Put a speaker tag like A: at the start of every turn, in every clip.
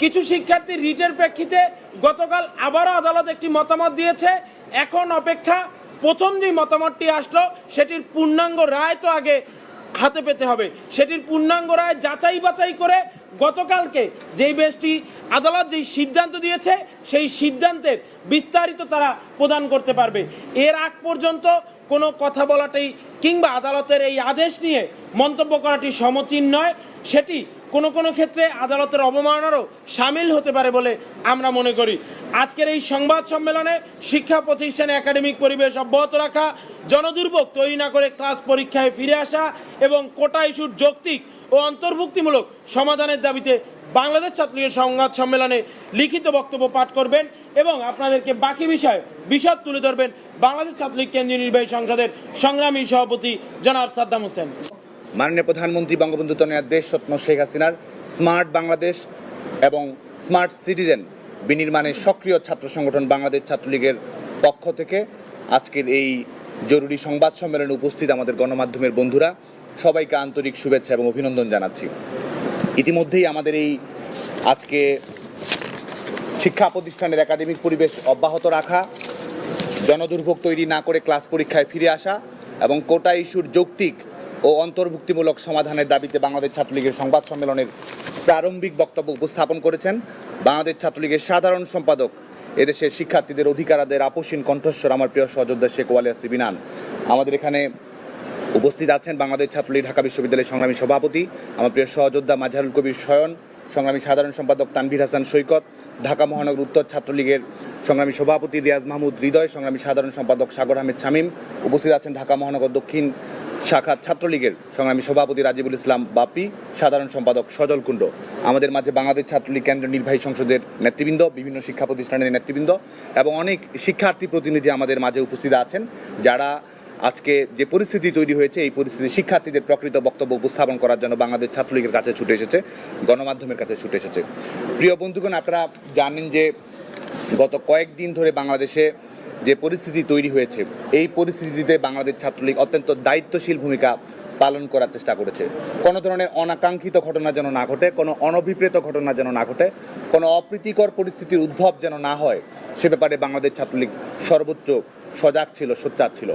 A: কিছু শিক্ষার্থী রিটের প্রেক্ষিতে গতকাল আবারও আদালত একটি মতামত দিয়েছে। এখন অপেক্ষা প্রথম যে মতামতটি আসলো, সেটির পূর্ণাঙ্গ রায় তো আগে হাতে পেতে হবে। সেটির পূর্ণাঙ্গ রায় যাচাই বাছাই করে গতকালকে যেই বেশটি আদালত যেই সিদ্ধান্ত দিয়েছে, সেই সিদ্ধান্তের বিস্তারিত তারা প্রদান করতে পারবে। এর আগ পর্যন্ত কোনো কথা বলাটাই কিংবা আদালতের এই আদেশ নিয়ে মন্তব্য করাটি সমচীন নয়, সেটি কোনো কোনো ক্ষেত্রে আদালতের অবমাননারও সামিল হতে পারে বলে আমরা মনে করি। আজকের এই সংবাদ সম্মেলনে শিক্ষা প্রতিষ্ঠানে একাডেমিক পরিবেশ অব্যাহত রাখা, জনদুর্ভোগ তৈরি না করে ক্লাস পরীক্ষায় ফিরে আসা এবং কোটা ইস্যুর যৌক্তিক ও অন্তর্ভুক্তিমূলক সমাধানের দাবিতে বাংলাদেশ ছাত্রলীগের সংবাদ সম্মেলনে লিখিত বক্তব্য পাঠ করবেন এবং আপনাদেরকে বাকি বিষয়ে, বিশদ তুলে ধরবেন বাংলাদেশ ছাত্রলীগ কেন্দ্রীয় নির্বাহী সংসদের সংগ্রামী সভাপতি জনাব সাদ্দাম হোসেন।
B: মাননীয় প্রধানমন্ত্রী বঙ্গবন্ধু তনয়ার দেশ স্বপ্ন শেখ হাসিনার স্মার্ট বাংলাদেশ এবং স্মার্ট সিটিজেন বিনির্মাণের সক্রিয় ছাত্র সংগঠন বাংলাদেশ ছাত্রলীগের পক্ষ থেকে আজকের এই জরুরি সংবাদ সম্মেলনে উপস্থিত আমাদের গণমাধ্যমের বন্ধুরা, সবাইকে আন্তরিক শুভেচ্ছা এবং অভিনন্দন জানাচ্ছি। ইতিমধ্যেই আমাদের এই আজকে শিক্ষা প্রতিষ্ঠানের একাডেমিক পরিবেশ অব্যাহত রাখা, জনদুর্ভোগ তৈরি না করে ক্লাস পরীক্ষায় ফিরে আসা এবং কোটা ইস্যুর যৌক্তিক ও অন্তর্ভুক্তিমূলক সমাধানের দাবিতে বাংলাদেশ ছাত্রলীগের সংবাদ সম্মেলনের প্রারম্ভিক বক্তব্য উপস্থাপন করেছেন বাংলাদেশ ছাত্রলীগের সাধারণ সম্পাদক, এদেশের শিক্ষার্থীদের অধিকারাদের আপসীন কণ্ঠস্বর আমার প্রিয় সহযোদ্ধা শেখ ওয়ালিয়া সিবিনান। আমাদের এখানে উপস্থিত আছেন বাংলাদেশ ছাত্রলীগ ঢাকা বিশ্ববিদ্যালয়ের সংগ্রামী সভাপতি, আমার প্রিয় সহযোদ্ধা মাঝারুল কবির শয়ন সংগ্রামী সাধারণ সম্পাদক তানভীর হাসান সৈকত, ঢাকা মহানগর উত্তর ছাত্রলীগের সংগ্রামী সভাপতি রিয়াজ মাহমুদ হৃদয়, সংগ্রামী সাধারণ সম্পাদক সাগর আহমেদ শামীম, উপস্থিত আছেন ঢাকা মহানগর দক্ষিণ শাখা ছাত্রলীগের সংগ্রামী সভাপতি রাজিবুল ইসলাম বাপি সাধারণ সম্পাদক সজল কুণ্ড, আমাদের মাঝে বাংলাদেশ ছাত্রলীগ কেন্দ্রীয় নির্বাহী সংসদের নেতৃবৃন্দ, বিভিন্ন শিক্ষা প্রতিষ্ঠানের নেতৃবৃন্দ এবং অনেক শিক্ষার্থী প্রতিনিধি আমাদের মাঝে উপস্থিত আছেন, যারা আজকে যে পরিস্থিতি তৈরি হয়েছে, এই পরিস্থিতি শিক্ষার্থীদের প্রকৃত বক্তব্য উপস্থাপন করার জন্য বাংলাদেশ ছাত্রলীগের কাছে ছুটে এসেছে, গণমাধ্যমের কাছে ছুটে এসেছে। প্রিয় বন্ধুগণ, আপনারা জানেন যে গত কয়েকদিন ধরে বাংলাদেশে যে পরিস্থিতি তৈরি হয়েছে, এই পরিস্থিতিতে বাংলাদেশ ছাত্রলীগ অত্যন্ত দায়িত্বশীল ভূমিকা পালন করার চেষ্টা করেছে। কোনো ধরনের অনাকাঙ্ক্ষিত ঘটনা যেন না ঘটে, কোনো অনভিপ্রেত ঘটনা যেন না ঘটে, কোনো অপ্রীতিকর পরিস্থিতির উদ্ভব যেন না হয়, সে ব্যাপারে বাংলাদেশ ছাত্রলীগ সর্বোচ্চ সজাগ ছিল, সোচ্চার ছিল।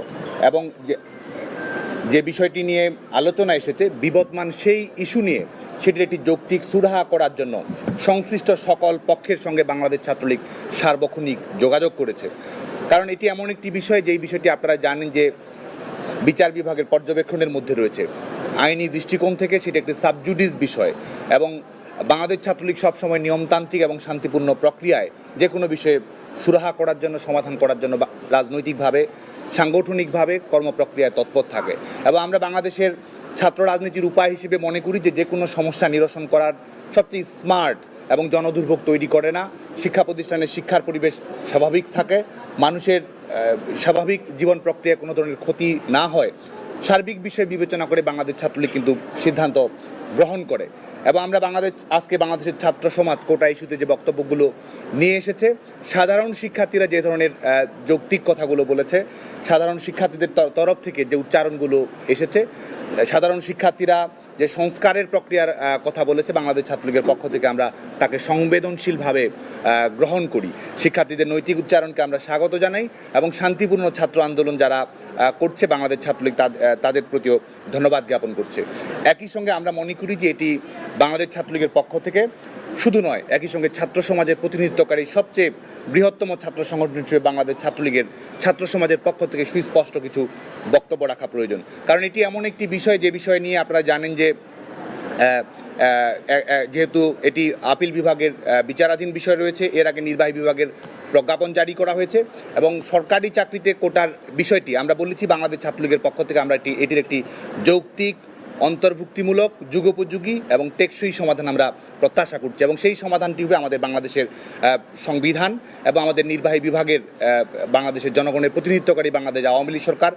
B: এবং যে যে বিষয়টি নিয়ে আলোচনা এসেছে, বিবদমান সেই ইস্যু নিয়ে, সেটির একটি যৌক্তিক সুরাহা করার জন্য সংশ্লিষ্ট সকল পক্ষের সঙ্গে বাংলাদেশ ছাত্রলীগ সার্বক্ষণিক যোগাযোগ করেছে। কারণ এটি এমন একটি বিষয়, যেই বিষয়টি আপনারা জানেন যে বিচার বিভাগের পর্যবেক্ষণের মধ্যে রয়েছে। আইনি দৃষ্টিকোণ থেকে সেটি একটি সাবজুডিস বিষয় এবং বাংলাদেশ ছাত্রলীগ সবসময় নিয়মতান্ত্রিক এবং শান্তিপূর্ণ প্রক্রিয়ায় যে কোনো বিষয়ে সুরাহা করার জন্য, সমাধান করার জন্য রাজনৈতিকভাবে, সাংগঠনিকভাবে কর্মপ্রক্রিয়ায় তৎপর থাকে। এবং আমরা বাংলাদেশের ছাত্র রাজনীতির উপায় হিসেবে মনে করি যে যে কোনো সমস্যা নিরসন করার সবচেয়ে স্মার্ট এবং জনদুর্ভোগ তৈরি করে না। শিক্ষা প্রতিষ্ঠানের শিক্ষার পরিবেশ স্বাভাবিক থাকে। মানুষের স্বাভাবিক জীবন প্রক্রিয়া কোনো ধরনের ক্ষতি না হয়। সার্বিক বিষয় বিবেচনা করে বাংলাদেশ ছাত্রলীগ কিন্তু সিদ্ধান্ত গ্রহণ করে। এবং আমরা বাংলাদেশ, আজকে বাংলাদেশের ছাত্র সমাজ কোটা ইস্যুতে যে বক্তব্যগুলো নিয়ে এসেছে, সাধারণ শিক্ষার্থীরা যে ধরনের যৌক্তিক কথাগুলো বলেছে, সাধারণ শিক্ষার্থীদের তরফ থেকে যে উচ্চারণগুলো এসেছে সাধারণ শিক্ষার্থীরা যে সংস্কারের প্রক্রিয়ার কথা বলেছে, বাংলাদেশ ছাত্রলীগের পক্ষ থেকে আমরা তাকে সংবেদনশীলভাবে গ্রহণ করি। শিক্ষার্থীদের নৈতিক উচ্চারণকে আমরা স্বাগত জানাই এবং শান্তিপূর্ণ ছাত্র আন্দোলন যারা করছে বাংলাদেশ ছাত্রলীগ, তাদ- তাদের প্রতিও ধন্যবাদ জ্ঞাপন করছে। একই সঙ্গে আমরা মনে করি যে এটি বাংলাদেশ ছাত্রলীগের পক্ষ থেকে শুধু নয়, একই সঙ্গে ছাত্র সমাজের প্রতিনিধিত্বকারী সবচেয়ে বৃহত্তম ছাত্র সংগঠন হিসেবে বাংলাদেশ ছাত্রলীগের ছাত্র সমাজের পক্ষ থেকে সুস্পষ্ট কিছু বক্তব্য রাখা প্রয়োজন। কারণ এটি এমন একটি বিষয়, যে বিষয় নিয়ে আপনারা জানেন যে যেহেতু এটি আপিল বিভাগের বিচারাধীন বিষয় রয়েছে, এর আগে নির্বাহী বিভাগের প্রজ্ঞাপন জারি করা হয়েছে এবং সরকারি চাকরিতে কোটার বিষয়টি আমরা বলেছি, বাংলাদেশ ছাত্রলীগের পক্ষ থেকে আমরা এটি, এটির একটি যৌক্তিক অন্তর্ভুক্তিমূলক, যুগোপযোগী এবং টেকসই সমাধান আমরা প্রত্যাশা করছি এবং সেই সমাধানটি হবে আমাদের বাংলাদেশের সংবিধান এবং আমাদের নির্বাহী বিভাগের বাংলাদেশের জনগণের প্রতিনিধিত্বকারী বাংলাদেশ আওয়ামী লীগ সরকার,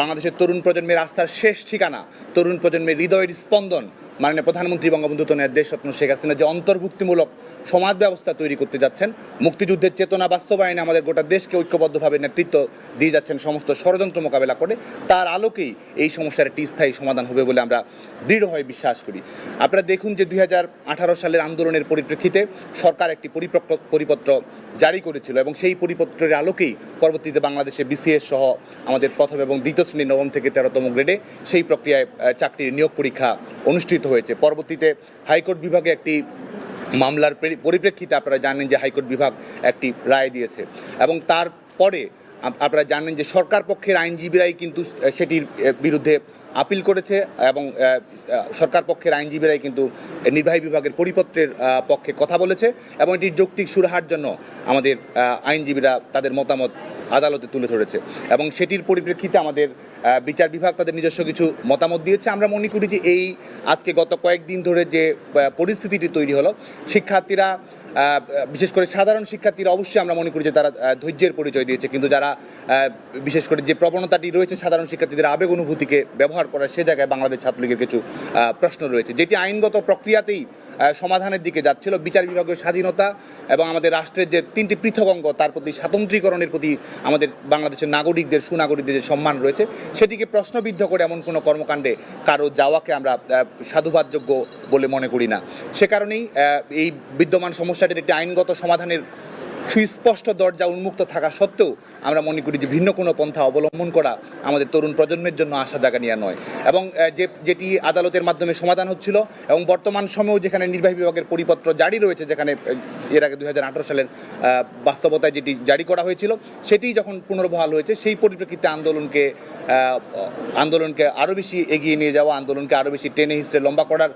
B: বাংলাদেশের তরুণ প্রজন্মের আস্থার শেষ ঠিকানা, তরুণ প্রজন্মের হৃদয়ের স্পন্দন মাননীয় প্রধানমন্ত্রী বঙ্গবন্ধু তনের দেশ রত্ন শেখ হাসিনা যে অন্তর্ভুক্তিমূলক সমাজ ব্যবস্থা তৈরি করতে যাচ্ছেন। মুক্তিযুদ্ধের চেতনা বাস্তবায়নে আমাদের গোটা দেশকে ঐক্যবদ্ধভাবে নেতৃত্ব দিয়ে যাচ্ছেন সমস্ত ষড়যন্ত্র মোকাবেলা করে। তার আলোকেই এই সমস্যার একটি স্থায়ী সমাধান হবে বলে আমরা দৃঢ়ভাবে বিশ্বাস করি। আপনারা দেখুন যে দুই হাজার আঠারো সালের আন্দোলনের পরিপ্রেক্ষিতে সরকার একটি পরিপত্র জারি করেছিল এবং সেই পরিপত্রের আলোকেই পরবর্তীতে বাংলাদেশে বিসিএস সহ আমাদের প্রথম এবং দ্বিতীয় শ্রেণি নবম থেকে তেরোতম গ্রেডে সেই প্রক্রিয়ায় চাকরির নিয়োগ পরীক্ষা অনুষ্ঠিত হয়েছে। পরবর্তীতে হাইকোর্ট বিভাগে একটি মামলার পরিপ্রেক্ষিতে আপনারা জানেন যে হাইকোর্ট বিভাগ একটি রায় দিয়েছে। এবং তারপরে আপনারা জানেন যে সরকার পক্ষের আইনজীবীরাই কিন্তু সেটির বিরুদ্ধে আপিল করেছে এবং সরকার পক্ষের আইনজীবীরাই কিন্তু নির্বাহী বিভাগের পরিপত্রের পক্ষে কথা বলেছে এবং এটির যৌক্তিক সুরাহার জন্য আমাদের আইনজীবীরা তাদের মতামত আদালতে তুলে ধরেছে। এবং সেটির পরিপ্রেক্ষিতে আমাদের বিচার বিভাগ তাদের নিজস্ব কিছু মতামত দিয়েছে। আমরা মনে করি যে এই আজকে গত কয়েকদিন ধরে যে পরিস্থিতিটি তৈরি হলো, শিক্ষার্থীরা বিশেষ করে সাধারণ শিক্ষার্থীরা অবশ্যই আমরা মনে করি যে তারা ধৈর্যের পরিচয় দিয়েছে। কিন্তু যারা বিশেষ করে যে প্রবণতাটি রয়েছে সাধারণ শিক্ষার্থীদের আবেগ অনুভূতিকে ব্যবহার করার, সে জায়গায় বাংলাদেশ ছাত্রলীগের কিছু প্রশ্ন রয়েছে। যেটি আইনগত প্রক্রিয়াতেই সমাধানের দিকে যাচ্ছিল। বিচার বিভাগের স্বাধীনতা এবং আমাদের রাষ্ট্রের যে তিনটি পৃথক অঙ্গ, তার প্রতি স্বাতন্ত্রীকরণের প্রতি আমাদের বাংলাদেশের নাগরিকদের, সুনাগরিকদের যে সম্মান রয়েছে, সেটিকে প্রশ্নবিদ্ধ করে এমন কোনো কর্মকাণ্ডে কারও যাওয়াকে আমরা সাধুবাদযোগ্য বলে মনে করি না। সে কারণেই এই বিদ্যমান সমস্যাটির একটি আইনগত সমাধানের সুস্পষ্ট দরজা উন্মুক্ত থাকা সত্ত্বেও আমরা মনে করি যে ভিন্ন কোনো পন্থা অবলম্বন করা আমাদের তরুণ প্রজন্মের জন্য আশা জাগা নেওয়া নয়। এবং যে, যেটি আদালতের মাধ্যমে সমাধান হচ্ছিল এবং বর্তমান সময়েও যেখানে নির্বাহী বিভাগের পরিপত্র জারি রয়েছে, যেখানে এর আগে দু হাজার আঠেরো সালের বাস্তবতায় যেটি জারি করা হয়েছিল, সেটি যখন পুনর্বহাল হয়েছে, সেই পরিপ্রেক্ষিতে আন্দোলনকে আন্দোলনকে আরও বেশি এগিয়ে নিয়ে যাওয়া, আন্দোলনকে আরও বেশি টেনে হিসেবে লম্বা করার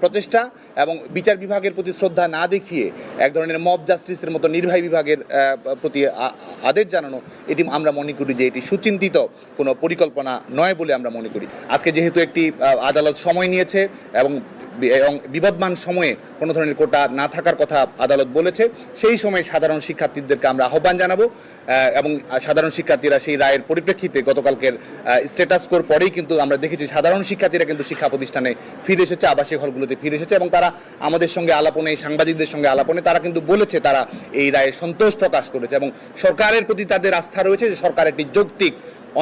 B: প্রচেষ্টা এবং বিচার বিভাগের প্রতি শ্রদ্ধা না দেখিয়ে এক ধরনের মব জাস্টিসের মতো নির্বাহী বিভাগের প্রতি আদেশ জানানো, এটি আমরা মনে করি যে এটি সুচিন্তিত কোনো পরিকল্পনা নয় বলে আমরা মনে করি। আজকে যেহেতু একটি আদালত সময় নিয়েছে এবং এবং বিবদমান সময়ে কোনো ধরনের কোটা না থাকার কথা আদালত বলেছে, সেই সময় সাধারণ শিক্ষার্থীদেরকে আমরা আহ্বান জানাব। এবং সাধারণ শিক্ষার্থীরা সেই রায়ের পরিপ্রেক্ষিতে গতকালকের স্ট্যাটাস স্কোর পরেই কিন্তু আমরা দেখেছি সাধারণ শিক্ষার্থীরা কিন্তু শিক্ষা প্রতিষ্ঠানে ফিরে এসেছে, আবাসিক হলগুলোতে ফিরে এসেছে এবং তারা আমাদের সঙ্গে আলাপনে, সাংবাদিকদের সঙ্গে আলাপনে তারা কিন্তু বলেছে তারা এই রায়ে সন্তোষ প্রকাশ করেছে এবং সরকারের প্রতি তাদের আস্থা রয়েছে যে সরকার একটি যৌক্তিক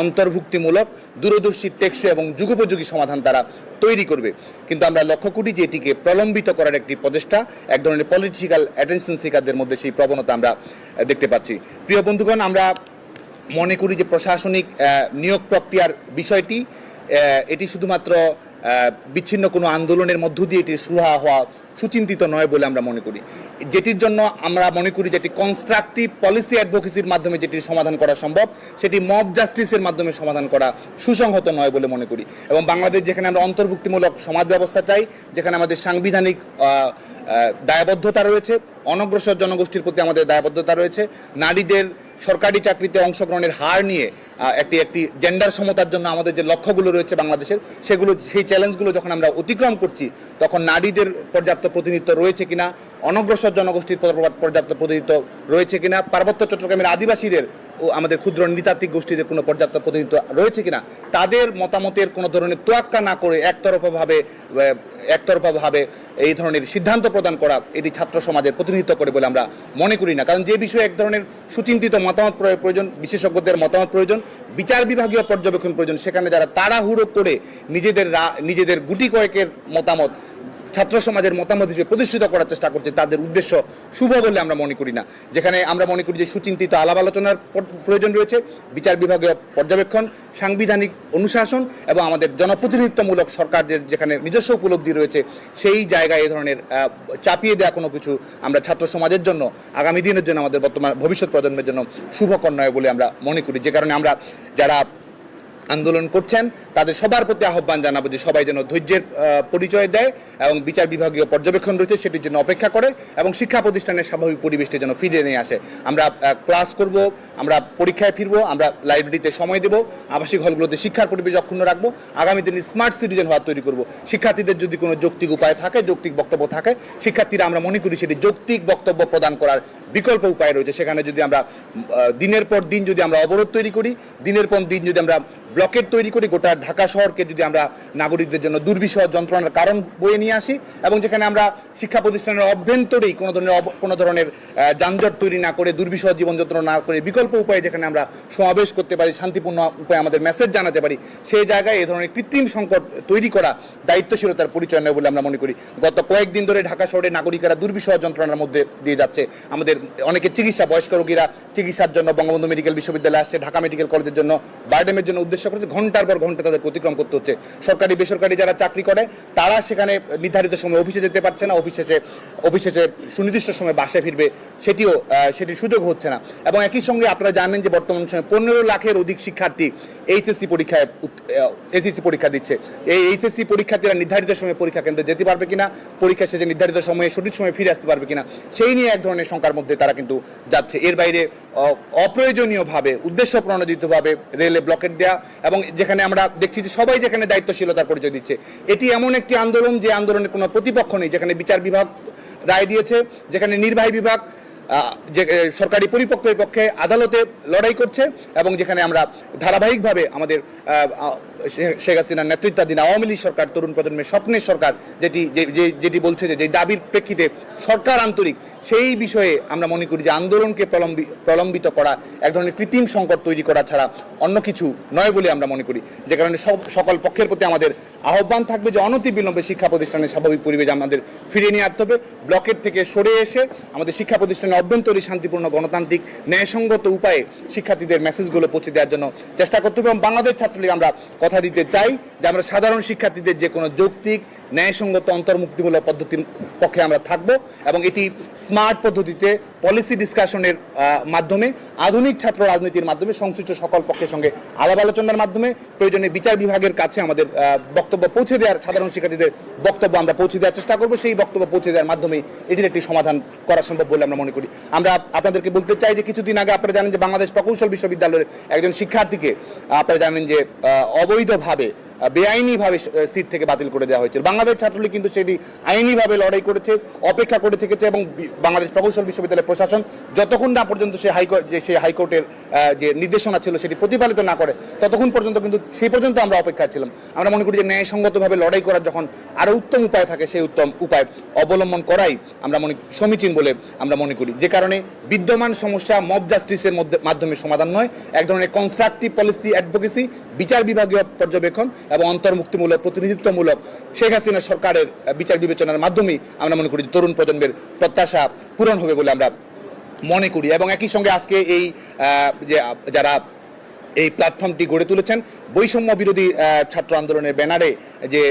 B: অন্তর্ভুক্তিমূলক, দূরদর্শী, টেকসই এবং যুগোপযোগী সমাধান তারা তৈরি করবে। কিন্তু আমরা লক্ষ্য করি যে এটিকে প্রলম্বিত করার একটি প্রচেষ্টা, এক ধরনের পলিটিক্যাল অ্যাটেনশন সিকারদের মধ্যে সেই প্রবণতা আমরা দেখতে পাচ্ছি। প্রিয় বন্ধুগণ, আমরা মনে করি যে প্রশাসনিক নিয়োগ প্রক্রিয়ার বিষয়টি এটি শুধুমাত্র বিচ্ছিন্ন কোনো আন্দোলনের মধ্য দিয়ে এটি শুরু হওয়া সুচিন্তিত নয় বলে আমরা মনে করি। যেটির জন্য আমরা মনে করি যেটি কনস্ট্রাকটিভ পলিসি অ্যাডভোকেসির মাধ্যমে যেটির সমাধান করা সম্ভব, সেটি মব জাস্টিসের মাধ্যমে সমাধান করা সুসংহত নয় বলে মনে করি। এবং বাংলাদেশ যেখানে আমরা অন্তর্ভুক্তিমূলক সমাজ ব্যবস্থা চাই, যেখানে আমাদের সাংবিধানিক দায়বদ্ধতা রয়েছে, অনগ্রসর জনগোষ্ঠীর প্রতি আমাদের দায়বদ্ধতা রয়েছে, নারীদের সরকারি চাকরিতে অংশগ্রহণের হার নিয়ে একটি একটি জেন্ডার সমতার জন্য আমাদের যে লক্ষ্যগুলো রয়েছে বাংলাদেশের, সেগুলো, সেই চ্যালেঞ্জগুলো যখন আমরা অতিক্রম করছি, তখন নারীদের পর্যাপ্ত প্রতিনিধিত্ব রয়েছে কিনা, অনগ্রসর জনগোষ্ঠীর পর্যাপ্ত প্রতিনিধিত্ব রয়েছে কিনা, পার্বত্য চট্টগ্রামের আদিবাসীদের আমাদের ক্ষুদ্র নৃতাত্ত্বিক গোষ্ঠীদের কোনো পর্যাপ্ত প্রতিনিধিত্ব রয়েছে কিনা, তাদের মতামতের কোনো ধরনের তোয়াক্কা না করে একতরফাভাবে একতরফাভাবে এই ধরনের সিদ্ধান্ত প্রদান করা এটি ছাত্র সমাজের প্রতিনিধিত্ব করে বলে আমরা মনে করি না। কারণ যে বিষয়ে এক ধরনের সুচিন্তিত মতামত প্রয়োজন, বিশেষজ্ঞদের মতামত প্রয়োজন, বিচার বিভাগীয় পর্যবেক্ষণ প্রয়োজন, সেখানে যারা তাড়াহুড়ো করে নিজেদের নিজেদের গুটি কয়েকের মতামত ছাত্র সমাজের মতামত হিসেবে প্রতিষ্ঠিত করার চেষ্টা করছে, তাদের উদ্দেশ্য শুভ বলে আমরা মনে করি না। যেখানে আমরা মনে করি যে সুচিন্তিত আলাপ আলোচনার প্রয়োজন রয়েছে, বিচার বিভাগীয় পর্যবেক্ষণ, সাংবিধানিক অনুশাসন এবং আমাদের জনপ্রতিনিধিত্বমূলক সরকারদের যেখানে নিজস্ব উপলব্ধি রয়েছে, সেই জায়গায় এই ধরনের চাপিয়ে দেওয়া কোনো কিছু আমরা ছাত্র সমাজের জন্য, আগামী দিনের জন্য, আমাদের বর্তমান ভবিষ্যৎ প্রজন্মের জন্য শুভকর নয় বলে আমরা মনে করি। যে কারণে আমরা যারা আন্দোলন করছেন, তাদের সবার প্রতি আহ্বান জানাব যে সবাই যেন ধৈর্যের পরিচয় দেয় এবং বিচার বিভাগীয় পর্যবেক্ষণ রয়েছে সেটির জন্য অপেক্ষা করে এবং শিক্ষা প্রতিষ্ঠানের স্বাভাবিক পরিবেশটি যেন ফিরে নিয়ে আসে। আমরা ক্লাস করব, আমরা পরীক্ষায় ফিরবো, আমরা লাইব্রেরিতে সময় দেব, আবাসিক হলগুলোতে শিক্ষার পরিবেশ অক্ষুণ্ণ রাখব, আগামী দিনে স্মার্ট সিটিজেন হওয়ার তৈরি করব। শিক্ষার্থীদের যদি কোনো যৌক্তিক উপায় থাকে, যৌক্তিক বক্তব্য থাকে, শিক্ষার্থীরা আমরা মনে করি সেটি যৌক্তিক বক্তব্য প্রদান করার বিকল্প উপায় রয়েছে। সেখানে যদি আমরা দিনের পর দিন যদি আমরা অবরোধ তৈরি করি, দিনের পর দিন যদি আমরা ব্লকেট তৈরি করে গোটা ঢাকা শহরকে যদি আমরা নাগরিকদের জন্য দুর্বিষহ যন্ত্রণার কারণ বয়ে নিয়ে আসি এবং যেখানে আমরা শিক্ষা প্রতিষ্ঠানের অভ্যন্তরেই কোনো ধরনের কোনো ধরনের যানজট তৈরি না করে, দুর্বিষহ জীবন যন্ত্রণা না করে বিকল্প উপায়ে যেখানে আমরা সমাবেশ করতে পারি, শান্তিপূর্ণ উপায়ে আমাদের মেসেজ জানাতে পারি, সেই জায়গায় এ ধরনের কৃত্রিম সংকট তৈরি করা দায়িত্বশীলতার পরিচয় নেই বলে আমরা মনে করি। গত কয়েকদিন ধরে ঢাকা শহরে নাগরিকেরা দুর্বিষহ যন্ত্রণার মধ্যে দিয়ে যাচ্ছে। আমাদের অনেকে চিকিৎসা, বয়স্ক রোগীরা চিকিৎসার জন্য বঙ্গবন্ধু মেডিকেল বিশ্ববিদ্যালয়ে আসছে, ঢাকা মেডিকেল কলেজের জন্য বারডেমের জন্য উদ্দেশ্য করেছে, ঘণ্টার পর ঘণ্টা তাদের অতিক্রম করতে হচ্ছে। সরকারি, বেসরকারি যারা চাকরি করে, তারা সেখানে নির্ধারিত সময় অফিসে যেতে পারছে না, অফিসে অফিসে সুনির্দিষ্ট সময় বাসায় ফিরবে, সেটিও সেটির সুযোগ হচ্ছে না। এবং একই সঙ্গে আপনারা জানেন যে বর্তমান সময়ে পনেরো লাখের অধিক শিক্ষার্থী এইচএসসি পরীক্ষায় এসএসসি পরীক্ষা দিচ্ছে। এই এইচএসসি পরীক্ষার্থীরা নির্ধারিত সময়ে পরীক্ষা কেন্দ্রে যেতে পারবে কিনা, পরীক্ষা শেষে নির্ধারিত সময়ে সঠিক সময়ে ফিরে আসতে পারবে কিনা, সেই নিয়ে এক ধরনের শঙ্কার মধ্যে তারা কিন্তু যাচ্ছে। এর বাইরে অপ্রয়োজনীয়ভাবে উদ্দেশ্য প্রণোদিতভাবে রেলে ব্লকেট দেওয়া এবং যেখানে আমরা দেখছি যে সবাই যেখানে দায়িত্বশীলতার পরিচয় দিচ্ছে। এটি এমন একটি আন্দোলন যে আন্দোলনের কোনো প্রতিপক্ষ নেই, যেখানে বিচার বিভাগ রায় দিয়েছে, যেখানে নির্বাহী বিভাগ যে সরকারি পরিপক্ষের পক্ষে আদালতে লড়াই করছে এবং যেখানে আমরা ধারাবাহিকভাবে আমাদের শেখ হাসিনার নেতৃত্বাধীন আওয়ামী লীগ সরকার, তরুণ প্রজন্মের স্বপ্নের সরকার, যেটি যেটি বলছে যে দাবির প্রেক্ষিতে সরকার আন্তরিক সেই বিষয়ে আমরা মনে করি যে আন্দোলনকে প্রলম্বিত করা, এক ধরনের কৃত্রিম সংকট তৈরি করা ছাড়া অন্য কিছু নয় বলে আমরা মনে করি। যে কারণে সব, সকল পক্ষের প্রতি আমাদের আহ্বান থাকবে যে অনতি বিলম্বে শিক্ষা প্রতিষ্ঠানের স্বাভাবিক পরিবেশ আমাদের ফিরিয়ে নিয়ে আসতে হবে। ব্লকের থেকে সরে এসে আমাদের শিক্ষা প্রতিষ্ঠানে অভ্যন্তরীণ শান্তিপূর্ণ গণতান্ত্রিক ন্যায়সঙ্গত উপায়ে শিক্ষার্থীদের মেসেজগুলো পৌঁছে দেওয়ার জন্য চেষ্টা করতে হবে এবং বাংলাদেশ ছাত্রলীগ আমরা কথা দিতে চাই যে আমরা সাধারণ শিক্ষার্থীদের যে কোনো যৌক্তিক, ন্যায়সঙ্গত, অন্তর্মুক্তিমূলক পদ্ধতির পক্ষে আমরা থাকব এবং এটি স্মার্ট পদ্ধতিতে পলিসি ডিসকাশনের মাধ্যমে, আধুনিক ছাত্র রাজনীতির মাধ্যমে, সংশ্লিষ্ট সকল পক্ষের সঙ্গে আলাপ আলোচনার মাধ্যমে প্রয়োজনে বিচার বিভাগের কাছে আমাদের বক্তব্য পৌঁছে দেওয়ার সাধারণ শিক্ষার্থীদের বক্তব্য আমরা পৌঁছে দেওয়ার চেষ্টা করব। সেই বক্তব্য পৌঁছে দেওয়ার মাধ্যমে এটির একটি সমাধান করা সম্ভব বলে আমরা মনে করি। আমরা আপনাদেরকে বলতে চাই যে কিছুদিন আগে আপনারা জানেন যে বাংলাদেশ প্রকৌশল বিশ্ববিদ্যালয়ের একজন শিক্ষার্থীকে আপনারা জানেন যে অবৈধভাবে বেআইনিভাবে সিট থেকে বাতিল করে দেওয়া হয়েছে। বাংলাদেশ ছাত্রলীগ কিন্তু সেটি আইনিভাবে লড়াই করেছে, অপেক্ষা করে থেকেছে এবং বাংলাদেশ প্রকৌশল বিশ্ববিদ্যালয়ের প্রশাসন যতক্ষণ না পর্যন্ত সে হাইকোর্ট যে সেই হাইকোর্টের যে নির্দেশনা ছিল সেটি প্রতিপালিত না করে, ততক্ষণ পর্যন্ত কিন্তু সেই পর্যন্ত আমরা অপেক্ষা ছিলাম। আমরা মনে করি যে ন্যায়সঙ্গতভাবে লড়াই করার যখন আরও উত্তম উপায় থাকে, সেই উত্তম উপায় অবলম্বন করাই আমরা মনে, সমীচীন বলে আমরা মনে করি। যে কারণে বিদ্যমান সমস্যা মব জাস্টিসের মধ্যে, মাধ্যমে সমাধান নয়, এক ধরনের কনস্ট্রাকটিভ পলিসি অ্যাডভোকেসি বিচার বিভাগীয় পর্যবেক্ষণ এবং অন্তর্মুক্তিমূলক প্রতিনিধিত্বমূলক শেখ হাসিনা সরকারের বিচার বিবেচনার মাধ্যমে আমরা মনে করি তরুণ প্রজন্মের প্রত্যাশা পূরণ হবে বলে আমরা মনে করি। এবং একই সঙ্গে আজকে এই যে, যারা এই প্ল্যাটফর্মটি গড়ে তুলেছেন বৈষম্য বিরোধী ছাত্র আন্দোলনের ব্যানারে যে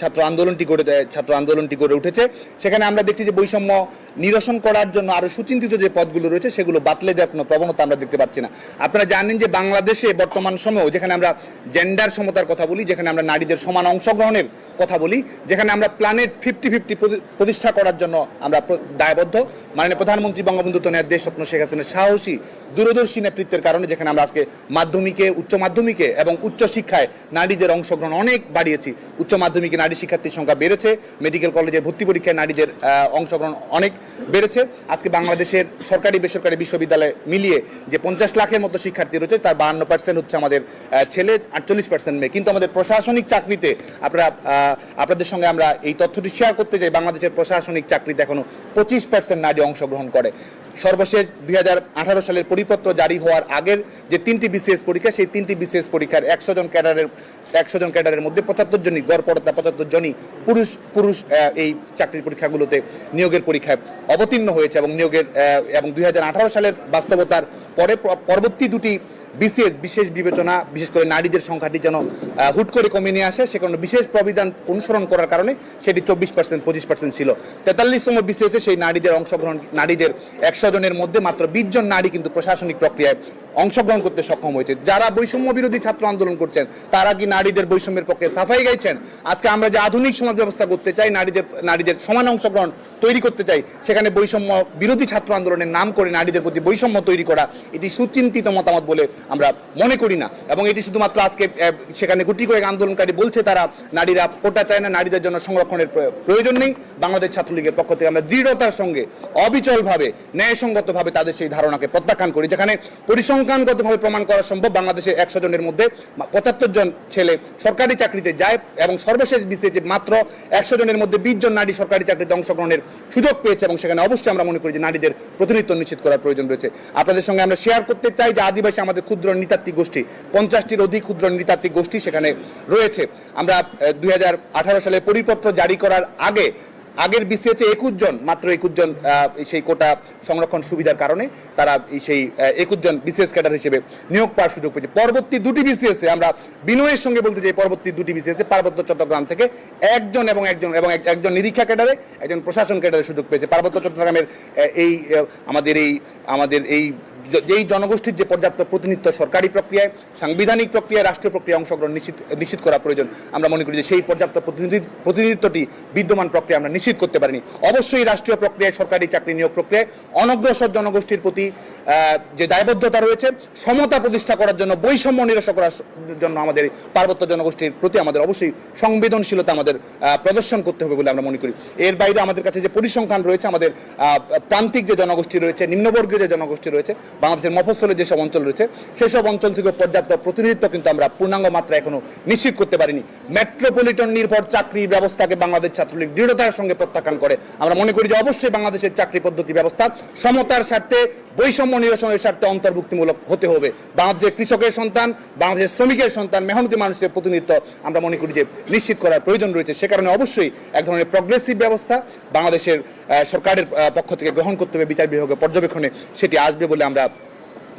B: ছাত্র আন্দোলনটি গড়ে ছাত্র আন্দোলনটি গড়ে উঠেছে, সেখানে আমরা দেখছি যে বৈষম্য নিরসন করার জন্য আরও সুচিন্তিত যে পদগুলো রয়েছে, সেগুলো বাতলে দেওয়ার কোনো প্রবণতা আমরা দেখতে পাচ্ছি না। আপনারা জানেন যে বাংলাদেশে বর্তমান সময়েও যেখানে আমরা জেন্ডার সমতার কথা বলি, যেখানে আমরা নারীদের সমান অংশগ্রহণের কথা বলি, যেখানে আমরা প্ল্যানেট ফিফটি ফিফটি প্রতিষ্ঠা করার জন্য আমরা দায়বদ্ধ। মাননীয় প্রধানমন্ত্রী বঙ্গবন্ধু তনয়ার দেশ স্বপ্ন শেখ হাসিনার সাহসী, দূরদর্শী নেতৃত্বের কারণে যেখানে আমরা আজকে মাধ্যমিকে, উচ্চ মাধ্যমিকে এবং উচ্চ শিক্ষায় নারীদের অংশগ্রহণ অনেক বাড়িয়েছি। উচ্চ মাধ্যমিকে নারী শিক্ষার্থীর সংখ্যা বেড়েছে মেডিকেল কলেজে ভর্তি পরীক্ষায় নারীদের অংশগ্রহণ অনেক বেড়েছে। আজকে বাংলাদেশের সরকারি, বেসরকারি বিশ্ববিদ্যালয় মিলিয়ে যে পঞ্চাশ লাখের মতো শিক্ষার্থী রয়েছে, তার বাহান্ন পার্সেন্ট হচ্ছে আমাদের ছেলে, আটচল্লিশ পার্সেন্ট মেয়ে। কিন্তু আমাদের প্রশাসনিক চাকরিতে আপনারা আপনাদের সঙ্গে আমরা এই তথ্যটি শেয়ার করতে চাই, বাংলাদেশের প্রশাসনিক চাকরিতে এখনও পঁচিশ পার্সেন্ট নারী অংশগ্রহণ করে। সর্বশেষ দুই হাজার আঠারো সালের পরিপত্র জারি হওয়ার আগের যে তিনটি বিসিএস পরীক্ষা, সেই তিনটি বিসিএস পরীক্ষার একশো জন ক্যাডারের, একশো জন ক্যাডারের মধ্যে পঁচাত্তর জনই গড় পড়তা পঁচাত্তর জনই পুরুষ পুরুষ এই চাকরির পরীক্ষাগুলোতে নিয়োগের পরীক্ষায় অবতীর্ণ হয়েছে এবং নিয়োগের এবং দুই হাজার আঠারো সালের বাস্তবতার পরে পরবর্তী দুটি বিশেষ বিশেষ বিবেচনা, বিশেষ করে নারীদের সংখ্যাটি যেন হুট করে কমে নিয়ে আসে, সে কারণে বিশেষ প্রবিধান অনুসরণ করার কারণে সেটি চব্বিশ পার্সেন্ট পঁচিশ পার্সেন্ট ছিল। তেতাল্লিশতম বিসিএসে সেই নারীদের অংশগ্রহণ, নারীদের একশো জনের মধ্যে মাত্র বিশ জন নারী কিন্তু প্রশাসনিক প্রক্রিয়ায় অংশগ্রহণ করতে সক্ষম হয়েছে। যারা বৈষম্য বিরোধী ছাত্র আন্দোলন করছেন, তারা কি নারীদের বৈষম্যের পক্ষে সাফাই গাইছেন? আজকে আমরা যে আধুনিক সমাজ ব্যবস্থা করতে চাই, নারীদের নারীদের সমান অংশগ্রহণ তৈরি করতে চাই, সেখানে বৈষম্য বিরোধী ছাত্র আন্দোলনের নাম করে নারীদের প্রতি বৈষম্য তৈরি করা, এটি সুচিন্তিত মতামত বলে আমরা মনে করি না। এবং এটি শুধুমাত্র আজকে সেখানে গুটি কয়েক আন্দোলনকারী বলছে তারা, নারীরা কোটা চায় না, নারীদের জন্য সংরক্ষণের প্রয়োজন নেই। বাংলাদেশ ছাত্রলীগের পক্ষ থেকে আমরা দৃঢ়তার সঙ্গে, অবিচলভাবে, ন্যায়সঙ্গতভাবে তাদের সেই ধারণাকে প্রত্যাখ্যান করি, যেখানে পরিসংখ্যান পরিসংখ্যানগতভাবে প্রমাণ করা সম্ভব। বাংলাদেশের একশো জনের মধ্যে পঁচাত্তর জন ছেলে সরকারি চাকরিতে যায় এবং সর্বশেষ বিসিএসে মাত্র একশো জনের মধ্যে বিশ জন নারী সরকারি চাকরিতে অংশগ্রহণের সুযোগ পেয়েছে এবং সেখানে অবশ্যই আমরা মনে করি যে নারীদের প্রতিনিধিত্ব নিশ্চিত করার প্রয়োজন রয়েছে। আপনাদের সঙ্গে আমরা শেয়ার করতে চাই যে আদিবাসী আমাদের ক্ষুদ্র নৃতাত্ত্বিক গোষ্ঠী, পঞ্চাশটির অধিক ক্ষুদ্র নৃতাত্ত্বিক গোষ্ঠী সেখানে রয়েছে। আমরা দুই হাজার আঠারো সালে পরিপত্র জারি করার আগে আগের বিসিএসে একুশ জন, মাত্র একুশ জন সেই কোটা সংরক্ষণ সুবিধার কারণে তারা সেই একুশ জন বিসিএস ক্যাডার হিসেবে নিয়োগ পাওয়ার সুযোগ পেয়েছে। পরবর্তী দুটি বিসিএস আমরা বিনয়ের সঙ্গে বলতে চাই, পরবর্তী দুটি বিসিএস পার্বত্য চট্টগ্রাম থেকে একজন এবং একজন, এবং এক- একজন নিরীক্ষা ক্যাডারে, একজন প্রশাসন ক্যাডারে সুযোগ পেয়েছে। পার্বত্য চট্টগ্রামের এই আমাদের এই আমাদের এই যেই জনগোষ্ঠীর যে পর্যাপ্ত প্রতিনিধিত্ব সরকারি প্রক্রিয়ায়, সাংবিধানিক প্রক্রিয়ায়, রাষ্ট্রীয় প্রক্রিয়া অংশগ্রহণ নিশ্চিত নিশ্চিত করা প্রয়োজন। আমরা মনে করি যে সেই পর্যাপ্ত প্রতিনিধি, প্রতিনিধিত্বটি বিদ্যমান প্রক্রিয়া আমরা নিশ্চিত করতে পারিনি। অবশ্যই রাষ্ট্রীয় প্রক্রিয়ায় সরকারি চাকরি নিয়োগ প্রক্রিয়ায় অনগ্রসর জনগোষ্ঠীর প্রতি যে দায়বদ্ধতা রয়েছে, সমতা প্রতিষ্ঠা করার জন্য, বৈষম্য নিরসন করার জন্য আমাদের পার্বত্য জনগোষ্ঠীর প্রতি আমাদের অবশ্যই সংবেদনশীলতা আমাদের প্রদর্শন করতে হবে বলে আমরা মনে করি। এর বাইরে আমাদের কাছে যে পরিসংখ্যান রয়েছে, আমাদের প্রান্তিক যে জনগোষ্ঠী রয়েছে, নিম্নবর্গীয় যে জনগোষ্ঠী রয়েছে, বাংলাদেশের মফস্বলে যেসব অঞ্চল রয়েছে, সেসব অঞ্চল থেকে পর্যাপ্ত প্রতিনিধিত্ব কিন্তু আমরা পূর্ণাঙ্গ মাত্রা এখনও নিশ্চিত করতে পারিনি। মেট্রোপলিটন নির্ভর চাকরি ব্যবস্থাকে বাংলাদেশ ছাত্রলীগ দৃঢ়তার সঙ্গে প্রত্যাখ্যান করে। আমরা মনে করি যে অবশ্যই বাংলাদেশের চাকরি পদ্ধতি ব্যবস্থা সমতার স্বার্থে বৈষম্য নিরসনের স্বার্থে অন্তর্ভুক্তিমূলক হতে হবে। বাংলাদেশের কৃষকের সন্তান, বাংলাদেশের শ্রমিকের সন্তান, মেহনতি মানুষের প্রতিনিধিত্ব আমরা মনে করি যে নিশ্চিত করার প্রয়োজন রয়েছে। সে কারণে অবশ্যই এক ধরনের প্রগ্রেসিভ ব্যবস্থা বাংলাদেশের সরকারের পক্ষ থেকে গ্রহণ করতে হবে, বিচার বিভাগের পর্যবেক্ষণে সেটি আসবে বলে আমরা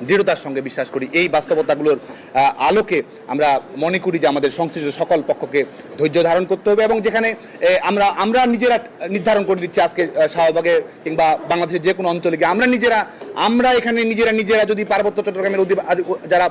B: দৃঢ়তার সঙ্গে বিশ্বাস করি। এই বাস্তবতাগুলোর আলোকে আমরা মনে করি যে আমাদের সংশ্লিষ্ট সকল পক্ষকে ধৈর্য ধারণ করতে হবে এবং যেখানে আমরা আমরা নিজেরা নির্ধারণ করে দিচ্ছি আজকে শাহবাগে কিংবা বাংলাদেশের যে কোনো অঞ্চলে গিয়ে। আমরা নিজেরা, আমরা এখানে নিজেরা নিজেরা যদি পার্বত্য চট্টগ্রামের যারা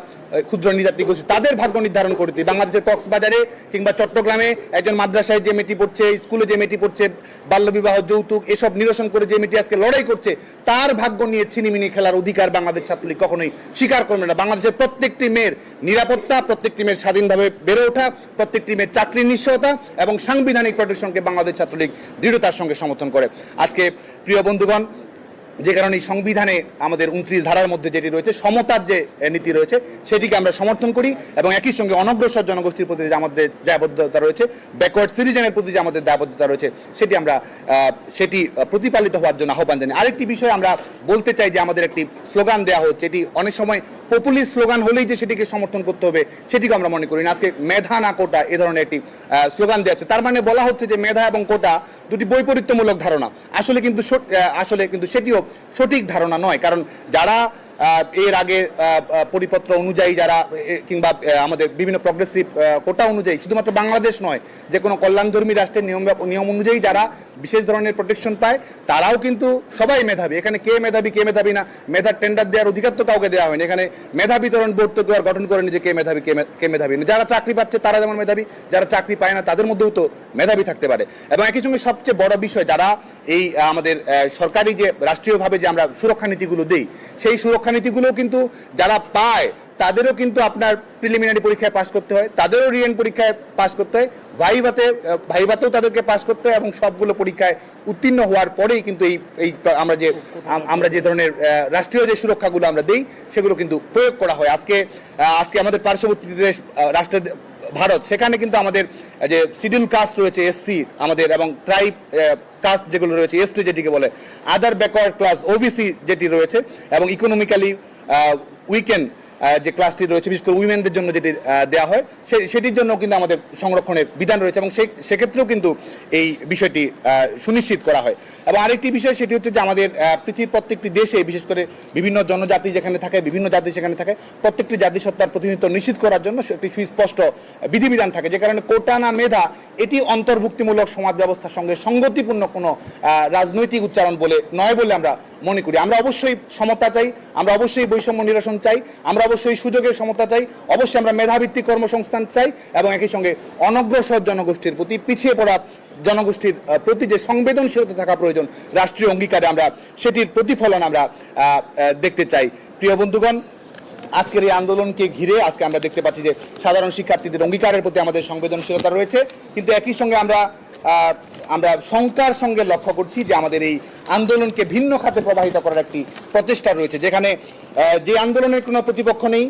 B: ক্ষুদ্র নৃতাত্ত্বিক গোষ্ঠী তাদের ভাগ্য নির্ধারণ করে দিই। বাংলাদেশের কক্সবাজারে কিংবা চট্টগ্রামে একজন মাদ্রাসায় যে মেয়েটি পড়ছে, স্কুলে যে মেয়েটি পড়ছে, বাল্যবিবাহ, যৌতুক, এসব নিরসন করে যে মেয়েটি আজকে লড়াই করছে, তার ভাগ্য নিয়ে ছিনিমিনি খেলার অধিকার বাংলাদেশ ছাত্রলীগ কখনোই স্বীকার করবে না। বাংলাদেশের প্রত্যেকটি মেয়ের নিরাপত্তা, প্রত্যেকটি মেয়ের স্বাধীনভাবে বেড়ে ওঠা, প্রত্যেকটি মেয়ের চাকরির নিশ্চয়তা এবং সাংবিধানিক প্রোটেকশনকে বাংলাদেশ ছাত্রলীগ দৃঢ়তার সঙ্গে সমর্থন করে। আজকে প্রিয় বন্ধুগণ যে কারণে সংবিধানে আমাদের উনত্রিশ ধারার মধ্যে যেটি রয়েছে, সমতার যে নীতি রয়েছে, সেটিকে আমরা সমর্থন করি এবং একই সঙ্গে অনগ্রসর জনগোষ্ঠীর প্রতি যে আমাদের দায়বদ্ধতা রয়েছে ব্যাকওয়ার্ড সিটিজেনের প্রতি যে আমাদের দায়বদ্ধতা রয়েছে, সেটি আমরা সেটি প্রতিপালিত হওয়ার জন্য আহ্বান জানি আরেকটি বিষয় আমরা বলতে চাই যে আমাদের একটি স্লোগান দেওয়া হচ্ছে, এটি অনেক সময় পপুলিস্ট স্লোগান হলেই যে সেটিকে সমর্থন করতে হবে, সেটিকে আমরা মনে করি না। আজকে মেধা না কোটা এ ধরনের একটি স্লোগান দেওয়া তার মানে বলা হচ্ছে যে মেধা এবং কোটা দুটি বৈপরীত্যমূলক ধারণা। আসলে কিন্তু আসলে কিন্তু সেটিও সঠিক ধারণা নয়। কারণ যারা এর আগে পরিপত্র অনুযায়ী যারা কিংবা আমাদের বিভিন্ন প্রগ্রেসিভ কোটা অনুযায়ী, শুধুমাত্র বাংলাদেশ নয়, যে কোনো কল্যাণধর্মী রাষ্ট্রের নিয়ম নিয়ম অনুযায়ী যারা বিশেষ ধরনের প্রোটেকশন পায়, তারাও কিন্তু সবাই মেধাবী। এখানে কে মেধাবী কে মেধাবী না, মেধার টেন্ডার দেওয়ার অধিকার তো কাউকে দেওয়া হয়নি। এখানে মেধা বিতরণ বোর্ড তো কেউ আর গঠন করেনি যে কে মেধাবী, কে কে মেধাবী না। যারা চাকরি পাচ্ছে, তারা যেমন মেধাবী, যারা চাকরি পায় না, তাদের মধ্যেও তো মেধাবী থাকতে পারে। এবং একই সঙ্গে সবচেয়ে বড় বিষয়, যারা এই, আমাদের সরকারি যে, রাষ্ট্রীয়ভাবে যে আমরা সুরক্ষা নীতিগুলো দিই, সেই সুরক্ষা নীতিগুলো কিন্তু যারা পায়, তাদেরও কিন্তু আপনার প্রিলিমিনারি পরীক্ষায় পাশ করতে হয়, তাদেরও রিয়েন পরীক্ষায় পাশ করতে হয়, ভাইভাতে, ভাইভাতেও তাদেরকে পাশ করতে হয় এবং সবগুলো পরীক্ষায় উত্তীর্ণ হওয়ার পরেই কিন্তু এই এই আমরা যে আমরা যে ধরনের রাষ্ট্রীয় যে সুরক্ষাগুলো আমরা দিই, সেগুলো কিন্তু প্রয়োগ করা হয়। আজকে আজকে আমাদের পার্শ্ববর্তী দেশ রাষ্ট্রের ভারত, সেখানে কিন্তু আমাদের যে সিডিউল কাস্ট রয়েছে এসসি আমাদের, এবং ট্রাইব কাস্ট যেগুলো রয়েছে এসটি যেটিকে বলে আদার ব্যাকওয়ার্ড ক্লাস ওবিসি যেটি রয়েছে, এবং ইকোনমিক্যালি উইকেন্ড যে ক্লাসটি রয়েছে, বিশেষ করে উইমেনদের জন্য যেটি দেওয়া হয় সেটির জন্য কিন্তু আমাদের সংরক্ষণের বিধান রয়েছে এবং সে- সেক্ষেত্রেও কিন্তু এই বিষয়টি সুনিশ্চিত করা হয়। এবং আরেকটি বিষয় সেটি হচ্ছে যে আমাদের পৃথিবীর প্রত্যেকটি দেশে, বিশেষ করে বিভিন্ন জনজাতি যেখানে থাকে, বিভিন্ন জাতি সেখানে থাকে, প্রত্যেকটি জাতিসত্তার প্রতিনিধিত্ব নিশ্চিত করার জন্য একটি সুস্পষ্ট বিধিবিধান থাকে। যে কারণে কোটা না মেধা, এটি অন্তর্ভুক্তিমূলক সমাজ ব্যবস্থার সঙ্গে সঙ্গতিপূর্ণ কোনো রাজনৈতিক উচ্চারণ বলে, নয় বলে আমরা মনে করি। আমরা অবশ্যই সমতা চাই, আমরা অবশ্যই বৈষম্য নিরসন চাই, আমরা অবশ্যই সুযোগের সমতা চাই, অবশ্যই আমরা মেধাভিত্তিক কর্মসংস্থান চাই এবং একই সঙ্গে অনগ্রসর জনগোষ্ঠীর প্রতি পিছিয়ে পড়া জনগোষ্ঠীর প্রতি যে সংবেদনশীলতা থাকা প্রয়োজন, রাষ্ট্রীয় অঙ্গীকারে আমরা সেটির প্রতিফলন আমরা দেখতে চাই। প্রিয় বন্ধুগণ, আজকের এই আন্দোলনকে ঘিরে আজকে আমরা দেখতে পাচ্ছি যে সাধারণ শিক্ষার্থীদের অঙ্গীকারের প্রতি আমাদের সংবেদনশীলতা রয়েছে। কিন্তু একই সঙ্গে আমরা আমরা শঙ্কার সঙ্গে লক্ষ্য করছি যে আমাদের এই আন্দোলনকে ভিন্ন খাতে প্রবাহিত করার একটি প্রচেষ্টা রয়েছে যেখানে যে আন্দোলনের কোনো প্রতিপক্ষ নেই।